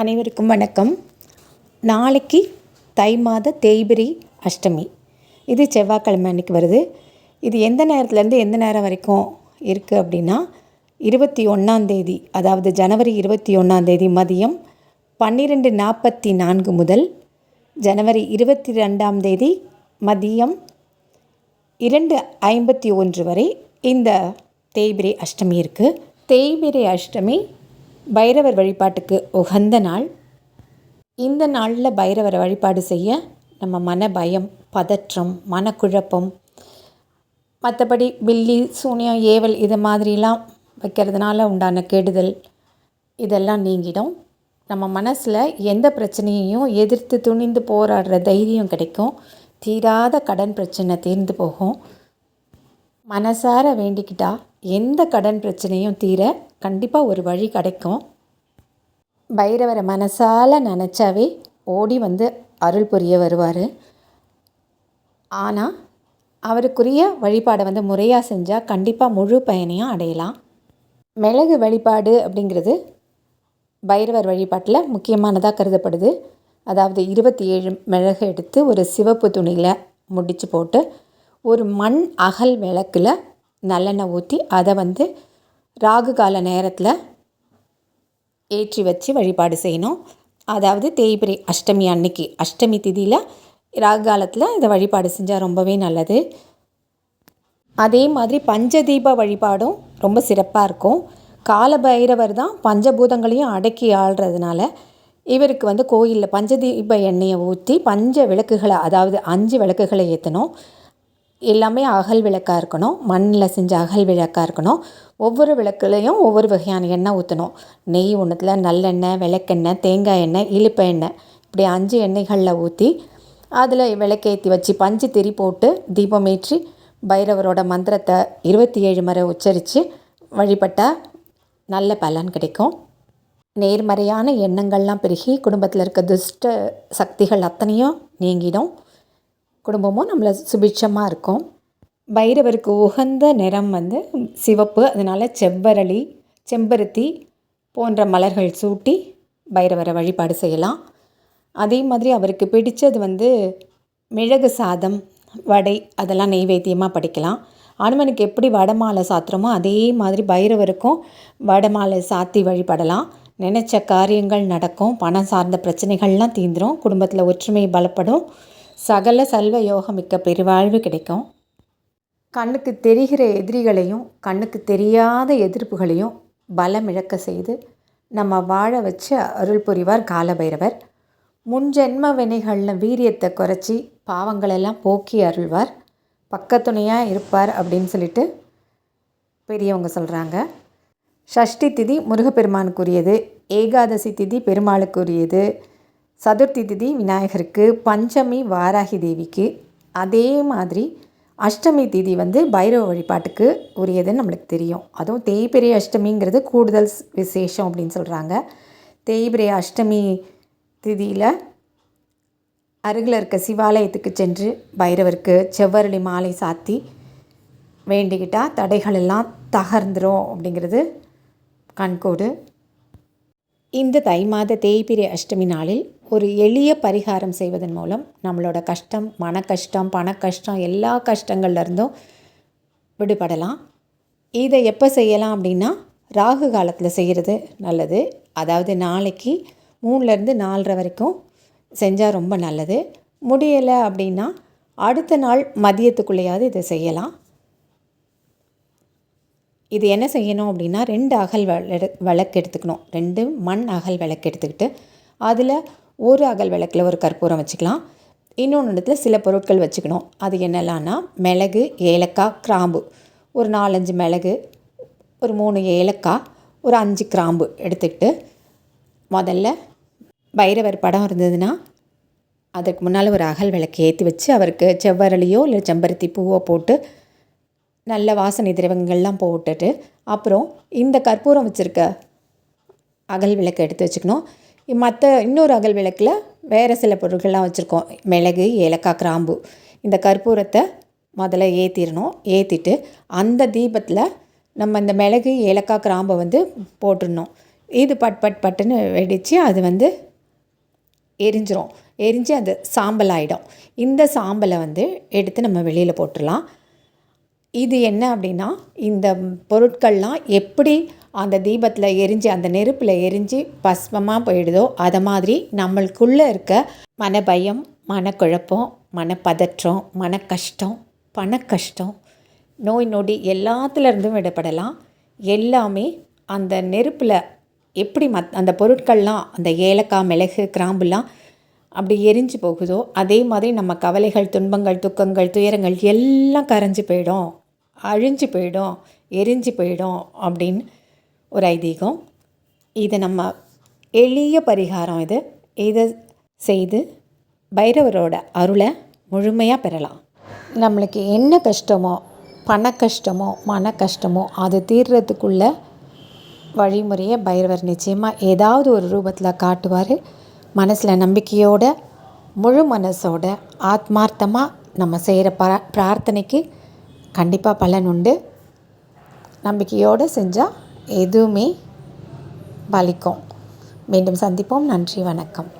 அனைவருக்கும் வணக்கம். நாளைக்கு தை மாத தேய்பிரி அஷ்டமி. இது செவ்வாய்க்கிழமை அன்றைக்கி வருது. இது எந்த நேரத்துலேருந்து எந்த நேரம் வரைக்கும் இருக்குது அப்படின்னா இருபத்தி ஒன்றாந்தேதி அதாவது ஜனவரி இருபத்தி ஒன்றாந்தேதி மதியம் பன்னிரெண்டு நாற்பத்தி நான்கு முதல் ஜனவரி இருபத்தி ரெண்டாம் தேதி மதியம் இரண்டு ஐம்பத்தி ஒன்று வரை இந்த தேய்பிரை அஷ்டமி இருக்குது தேய்பிரை அஷ்டமி பைரவர் வழிபாட்டுக்கு உகந்த நாள். இந்த நாளில் பைரவரை வழிபாடு செய்ய நம்ம மன பயம் பதற்றம் மனக்குழப்பம் மற்றபடி பில்லி சூனியம் ஏவல் இது மாதிரிலாம் வைக்கிறதுனால உண்டான கெடுதல் இதெல்லாம் நீங்கிடும். நம்ம மனசில் எந்த பிரச்சனையையும் எதிர்த்து துணிந்து போராடுற தைரியம் கிடைக்கும். தீராத கடன் பிரச்சனை தீர்ந்து போகும். மனசார வேண்டிக்கிட்டால் எந்த கடன் பிரச்சனையும் தீர கண்டிப்பாக ஒரு வழி கிடைக்கும். பைரவரை மனசால் நினச்சாவே ஓடி வந்து அருள் புரிய வருவார். ஆனால் அவருக்குரிய வழிபாடை வந்து முறையாக செஞ்சால் கண்டிப்பாக முழு பயனையும் அடையலாம். மிளகு வழிபாடு அப்படிங்கிறது பைரவர் வழிபாட்டில் முக்கியமானதாக கருதப்படுது. அதாவது இருபத்தி ஏழு மிளகு எடுத்து ஒரு சிவப்பு துணியில் முடித்து போட்டு ஒரு மண் அகல் விளக்கில் நல்லெண்ணெய் ஊற்றி அதை வந்து ராகு கால நேரத்தில் ஏற்றி வச்சு வழிபாடு செய்யணும். அதாவது தேய்பிரை அஷ்டமி அன்னைக்கு அஷ்டமி திதியில் ராகு காலத்தில் இதை வழிபாடு செஞ்சால் ரொம்பவே நல்லது. அதே மாதிரி பஞ்சதீப வழிபாடும் ரொம்ப சிறப்பாக இருக்கும். கால பைரவர் தான் பஞ்சபூதங்களையும் அடக்கி ஆள்றதுனால இவருக்கு வந்து கோயிலில் பஞ்சதீப எண்ணெயை ஊற்றி பஞ்ச விளக்குகளை அதாவது அஞ்சு விளக்குகளை ஏற்றணும் எல்லாமே அகல் விளக்காக இருக்கணும். மண்ணில் செஞ்ச அகல் விளக்காக இருக்கணும். ஒவ்வொரு விளக்குலையும் ஒவ்வொரு வகையான எண்ணெய் ஊற்றணும் நெய் ஒன்றுத்தில் நல்லெண்ணெய் விளக்கெண்ணெய் தேங்காய் எண்ணெய் இழுப்ப எண்ணெய் இப்படி அஞ்சு எண்ணெய்களில் ஊற்றி அதில் விளக்கேற்றி வச்சு பஞ்சு திரி போட்டு தீபமேற்றி பைரவரோட மந்திரத்தை இருபத்தி ஏழு முறை உச்சரித்து வழிபட்டால் நல்ல பலன் கிடைக்கும். நேர்மறையான எண்ணங்கள்லாம் பெருகி குடும்பத்தில் இருக்க துஷ்ட சக்திகள் அத்தனையும் நீங்கிடும். குடும்பமும் நம்மளை சுபிட்சமாக இருக்கும். பைரவருக்கு உகந்த நிறம் வந்து சிவப்பு அதனால் செவ்வரளி செம்பருத்தி போன்ற மலர்கள் சூட்டி பைரவரை வழிபாடு செய்யலாம். அதே மாதிரி அவருக்கு பிடித்தது வந்து மிளகு சாதம் வடை அதெல்லாம் நெய்வேத்தியமாக படிக்கலாம். அனுமனுக்கு எப்படி வடமாலை சாத்துறோமோ அதே மாதிரி பைரவருக்கும் வடமாலை சாத்தி வழிபடலாம். நினச்ச காரியங்கள் நடக்கும் பணம் சார்ந்த பிரச்சனைகள்லாம் தீந்துடும் குடும்பத்தில் ஒற்றுமை பலப்படும். சகல சல்வ யோகமிக்க பெருவாழ்வு கிடைக்கும். கண்ணுக்கு தெரிகிற எதிரிகளையும் கண்ணுக்கு தெரியாத எதிர்ப்புகளையும் பலம் இழக்க செய்து நம்ம வாழ வச்சு அருள் புரிவார் காலபைரவர். முன்ஜென்ம வினைகளில் வீரியத்தை குறைச்சி பாவங்களெல்லாம் போக்கி அருள்வார். பக்கத்துணையாக இருப்பார் அப்படின்னு சொல்லிட்டு பெரியவங்க சொல்கிறாங்க ஷஷ்டி திதி முருகப்பெருமானுக்குரியது ஏகாதசி திதி பெருமாளுக்குரியது சதுர்த்தி திதி விநாயகருக்கு பஞ்சமி வாராகி தேவிக்கு அதே மாதிரி அஷ்டமி திதி வந்து பைரவ வழிபாட்டுக்கு உரியதுன்னு நம்மளுக்கு தெரியும். அதுவும் தேய்பிரை அஷ்டமிங்கிறது கூடுதல் விசேஷம் அப்படின்னு சொல்கிறாங்க தேய்பிரை அஷ்டமி திதியில் அருகில் இருக்க சிவாலயத்துக்கு சென்று பைரவருக்கு செவ்வரளி மாலை சாத்தி வேண்டிக்கிட்டால் தடைகள் எல்லாம் தகர்ந்துடும் அப்படிங்கிறது கண்கோடு. இந்த தை மாத தேய்பிரை அஷ்டமி நாளில் ஒரு எளிய பரிகாரம் செய்வதன் மூலம் நம்மளோட கஷ்டம் மன கஷ்டம் பண கஷ்டம் எல்லா கஷ்டங்கள்லேருந்தும் விடுபடலாம். இதை எப்போ செய்யலாம் அப்படின்னா ராகு காலத்தில் செய்கிறது நல்லது. அதாவது நாளைக்கு மூணுலேருந்து நாலரை வரைக்கும் செஞ்சால் ரொம்ப நல்லது. முடியலை அப்படின்னா அடுத்த நாள் மதியத்துக்குள்ளேயாவது இதை செய்யலாம். இது என்ன செய்யணும் அப்படின்னா ரெண்டு அகல் விளக்கு எடுத்துக்கணும். ரெண்டு மண் அகல் விளக்கு எடுத்துக்கிட்டு அதில் ஒரு அகல் விளக்கில் ஒரு கற்பூரம் வச்சுக்கலாம். இன்னொன்று இடத்துல சில பொருட்கள் வச்சுக்கணும். அது என்னெல்லாம்னா மிளகு ஏலக்காய் கிராம்பு. ஒரு நாலஞ்சு மிளகு ஒரு மூணு ஏலக்காய் ஒரு அஞ்சு கிராம்பு எடுத்துக்கிட்டு முதல்ல பைரவர் படம் இருந்ததுன்னா அதுக்கு முன்னால் ஒரு அகல் விளக்கு ஏற்றி வச்சு அவருக்கு செவ்வரளியோ இல்லை செம்பருத்தி பூவோ போட்டு நல்ல வாசனை திரவங்கள்லாம் போட்டுட்டு அப்புறம் இந்த கற்பூரம் வச்சுருக்க அகல் விளக்கு எடுத்து வச்சுக்கணும். மற்ற இன்னொரு அகல் விளக்கில் வேறு சில பொருட்கள்லாம் வச்சுருக்கோம். மிளகு ஏலக்காய் கிராம்பு. இந்த கற்பூரத்தை முதல்ல ஏற்றிடணும் ஏற்றிட்டு அந்த தீபத்தில் நம்ம இந்த மிளகு ஏலக்காய் கிராம்பை வந்து போட்டுடணும். இது பட் பட் பட்டுன்னு வெடித்து அது வந்து எரிஞ்சிரும். எரிஞ்சு அது சாம்பல் ஆகிடும் இந்த சாம்பலை வந்து எடுத்து நம்ம வெளியில் போட்டுடலாம். இது என்ன அப்படின்னா இந்த பொருட்கள்லாம் எப்படி அந்த தீபத்தில் எரிஞ்சு அந்த நெருப்பில் எரிஞ்சு பஸ்மமாக போயிடுதோ அதை மாதிரி நம்மளுக்குள்ளே இருக்க மனபயம் மனக்குழப்பம் மனப்பதற்றம் மன கஷ்டம் பண கஷ்டம் நோய் நொடி எல்லாத்துலேருந்தும் விடப்படலாம். எல்லாமே அந்த நெருப்பில் எப்படி மத் அந்த பொருட்கள்லாம் அந்த ஏலக்காய் மிளகு கிராம்புலாம் அப்படி எரிஞ்சு போகுதோ அதே மாதிரி நம்ம கவலைகள் துன்பங்கள் துக்கங்கள் துயரங்கள் எல்லாம் கரைஞ்சு போயிடும். அழிஞ்சு போயிடும் எரிஞ்சு போயிடும் அப்படின்னு ஒரு ஐதீகம். இது நம்ம எளிய பரிகாரம் இது. இதை செய்து பைரவரோட அருளை முழுமையாக பெறலாம். நம்மளுக்கு என்ன கஷ்டமோ பண கஷ்டமோ மன கஷ்டமோ அது தீர்றதுக்குள்ள வழிமுறையை பைரவர் நிச்சயமாக ஏதாவது ஒரு ரூபத்தில் காட்டுவார். மனசில் நம்பிக்கையோட முழு மனசோட ஆத்மார்த்தமாக நம்ம செய்கிற ப பிரார்த்தனைக்கு கண்டிப்பாக பலன் உண்டு. நம்பிக்கையோடு செஞ்சால் எதுவுமே பலிக்கும். மீண்டும் சந்திப்போம். நன்றி வணக்கம்.